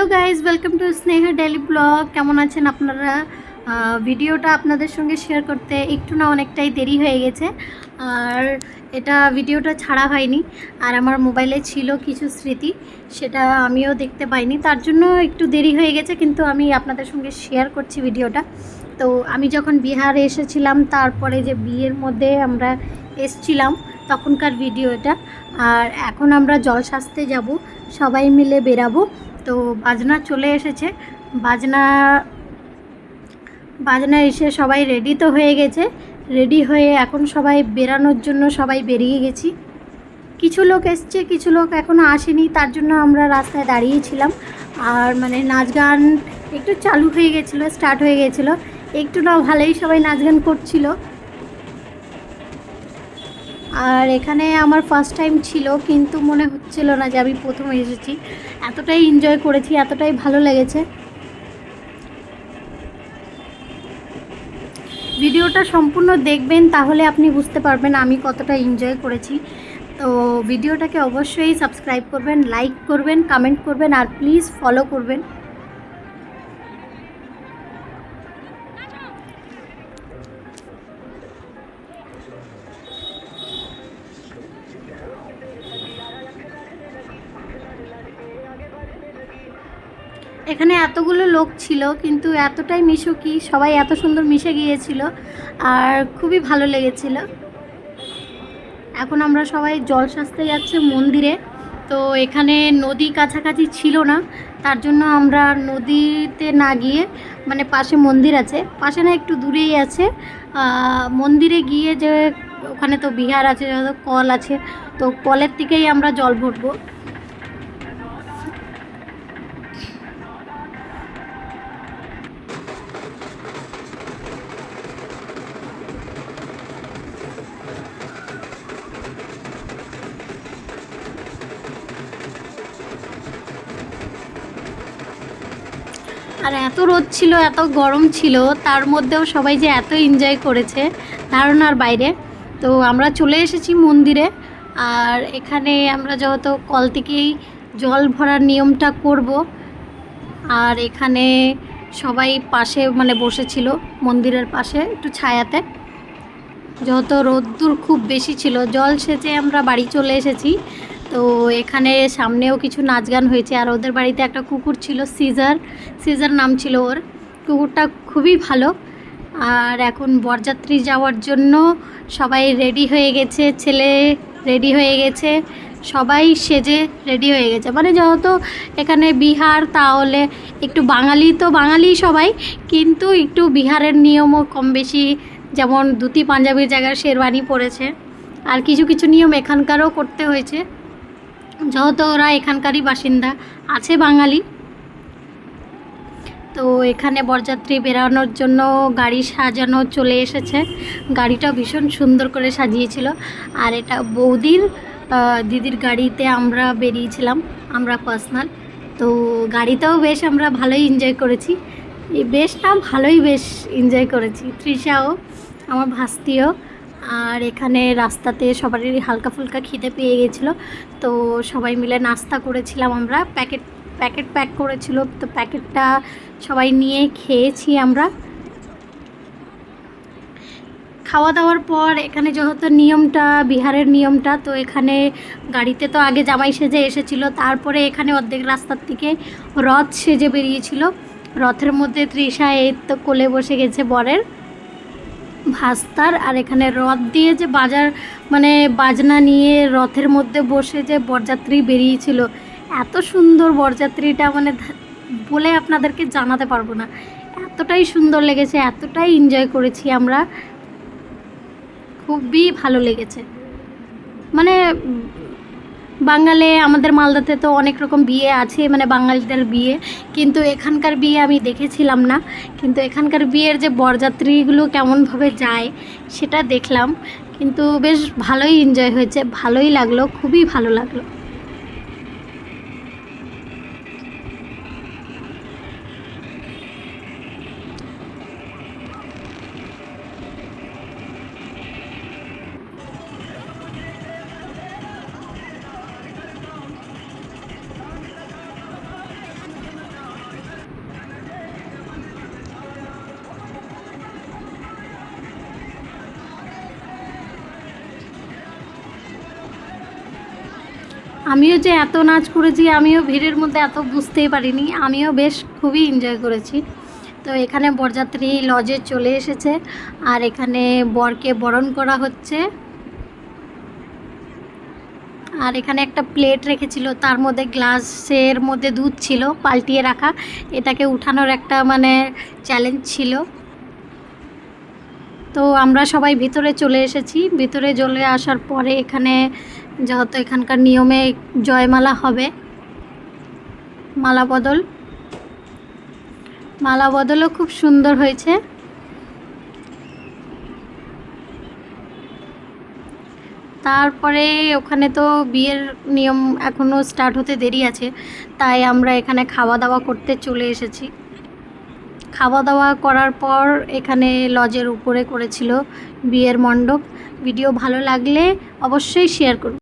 Hello guys welcome to Sneha daily blog কেমন আছেন আপনারা? ভিডিওটা আপনাদের সঙ্গে শেয়ার করতে একটু না অনেকটাই দেরি হয়ে গেছে। আর এটা ভিডিওটা ছাড়া হয়নি। আর আমার মোবাইলে ছিল কিছু স্মৃতি, সেটা আমিও দেখতে পাইনি। তার জন্য একটু দেরি হয়ে গেছে, কিন্তু আমি আপনাদের সঙ্গে শেয়ার করছি ভিডিওটা। তো আমি যখন বিহারে এসেছিলাম, তারপরে যে বিয়ের মধ্যে আমরা এসছিলাম তখনকার ভিডিও এটা আর এখন আমরা জল সাজতে যাব, সবাই মিলে বেরাবো। তো বাজনা চলে এসেছে। বাজনা বাজনা এসে সবাই রেডি তো হয়ে গেছে। রেডি হয়ে এখন সবাই বেরানোর জন্য সবাই বেরিয়ে গেছি। কিছু লোক এসছে, কিছু লোক এখনও আসেনি, তার জন্য আমরা রাস্তায় দাঁড়িয়েছিলাম আর মানে নাচ গান একটু চালু হয়ে গেছিল স্টার্ট হয়ে গেছিল। একটু না ভালোই সবাই নাচ গান করছিল। আর এখানে আমার ফার্স্ট টাইম ছিল, কিন্তু মনে হচ্ছিল না যে আমি প্রথম এসেছি। এতটাই এনজয় করেছি, এতটাই ভালো লেগেছে। ভিডিওটা সম্পূর্ণ দেখবেন, তাহলে আপনি বুঝতে পারবেন আমি কতটা এনজয় করেছি। তো ভিডিওটাকে অবশ্যই সাবস্ক্রাইব করবেন লাইক করবেন কমেন্ট করবেন, আর প্লিজ ফলো করবেন। এখানে এতগুলো লোক ছিল, কিন্তু এতটাই মিশো কি? সবাই এত সুন্দর মিশে গিয়েছিল আর খুবই ভালো লেগেছিল। এখন আমরা সবাই জল সাজতে যাচ্ছে মন্দিরে। তো এখানে নদী কাছাকাছি ছিল না, তার জন্য আমরা নদীতে না গিয়ে মানে পাশে মন্দির আছে। পাশে না একটু দূরেই আছে। মন্দিরে গিয়ে যে ওখানে তো বিহার আছে, কল আছে, তো কলের থেকেই আমরা জল ভরবো। আর এত রোদ ছিল, এত গরম ছিল, তার মধ্যেও সবাই যে এত এনজয় করেছে ধারণার বাইরে। তো আমরা চলে এসেছি মন্দিরে, আর এখানে আমরা যেহেতু কল থেকেই জল ভরার নিয়মটা করব, আর এখানে সবাই পাশে মানে বসেছিল মন্দিরের পাশে একটু ছায়াতে। যত রোদ্দুর খুব বেশি ছিল, জল সেচে আমরা বাড়ি চলে এসেছি। তো এখানে সামনেও কিছু নাচ গান হয়েছে আর ওদের বাড়িতে একটা কুকুর ছিল, সিজার। সিজার নাম ছিল ওর। কুকুরটা খুবই ভালো। আর এখন বরযাত্রী যাওয়ার জন্য সবাই রেডি হয়ে গেছে, ছেলে রেডি হয়ে গেছে, সবাই সেজে রেডি হয়ে গেছে। মানে যেহেতু এখানে বিহার, তাহলে একটু বাঙালি তো বাঙালি সবাই, কিন্তু একটু বিহারের নিয়মও কম বেশি, যেমন ধুতি পাঞ্জাবির জায়গায় শেরওয়ানি পরেছে। আর কিছু কিছু নিয়ম এখানকারও করতে হয়েছে। যেহেতু ওরা এখানকারই বাসিন্দা আছে বাঙালি। তো এখানে বরযাত্রী বেরানোর জন্য গাড়ি সাজানো চলে এসেছে। গাড়িটা ভীষণ সুন্দর করে সাজিয়েছিল। আর এটা বৌদির দিদির গাড়িতে আমরা বেরিয়েছিলাম, আমরা পার্সোনাল। তো গাড়িতেও বেশ আমরা ভালোই এনজয় করেছি। বেশ না ভালোই বেশ এনজয় করেছি। তৃষাও, আমার ভাস্তিও। আর এখানে রাস্তাতে সবারই হালকা ফুলকা খিদে পেয়ে গেছিল। তো সবাই মিলে নাস্তা করেছিলাম আমরা। প্যাকেট প্যাকেট প্যাক করেছিল। তো প্যাকেটটা সবাই নিয়ে খেয়েছি আমরা। খাওয়া দাওয়ার পর এখানে যেহেতু নিয়মটা, বিহারের নিয়মটা, তো এখানে গাড়িতে তো আগে জামাই সেজে এসেছিল। তারপরে এখানে অর্ধেক রাস্তার থেকে রথ সেজে বেরিয়েছিল। রথের মধ্যে তৃষা এই তো কোলে বসে গেছে বরের। ভাস্তার আর এখানে রথ দিয়ে যে বাজার মানে বাজনা নিয়ে রথের মধ্যে বসে যে বরযাত্রী বেরিয়েছিল, এত সুন্দর বরযাত্রীটা মানে বলে আপনাদেরকে জানাতে পারব না। এতটাই সুন্দর লেগেছে, এতটাই এনজয় করেছি আমরা। খুবই ভালো লেগেছে। মানে বাঙালে আমাদের মালদাতে তো অনেক রকম বিয়ে আছে মানে বাঙালিদের বিয়ে। কিন্তু এখানকার বিয়ে আমি দেখেছিলাম না। কিন্তু এখানকার বিয়ের যে বরযাত্রীগুলো কেমনভাবে যায়, সেটা দেখলাম। কিন্তু বেশ ভালোই এনজয় হয়েছে, ভালোই লাগল, খুবই ভালো লাগল। আমিও যে এত নাচ করেছি, আমিও ভিড়ের মধ্যে এত বুঝতেই পারিনি। আমিও বেশ খুবই এনজয় করেছি। তো এখানে বরযাত্রী লজে চলে এসেছে। আর এখানে বরকে বরণ করা হচ্ছে। আর এখানে একটা প্লেট রেখেছিল, তার মধ্যে গ্লাসের মধ্যে দুধ ছিল, পাল্টিয়ে রাখা। এটাকে উঠানোর একটা মানে চ্যালেঞ্জ ছিল। তো আমরা সবাই ভিতরে চলে এসেছি। ভিতরে চলে আসার পরে এখানে যেহেতু এখানকার নিয়মে জয়মালা হবে। মালা বদল। মালা বদলও খুব সুন্দর হয়েছে। তারপরে ওখানে তো বিয়ের নিয়ম এখনও স্টার্ট হতে দেরি আছে, তাই আমরা এখানে খাওয়া দাওয়া করতে চলে এসেছি। খাওয়া দাওয়া করার পর এখানে লজের উপরে করেছিল বিয়ের মণ্ডপ। ভিডিও ভালো লাগলে অবশ্যই শেয়ার করুন।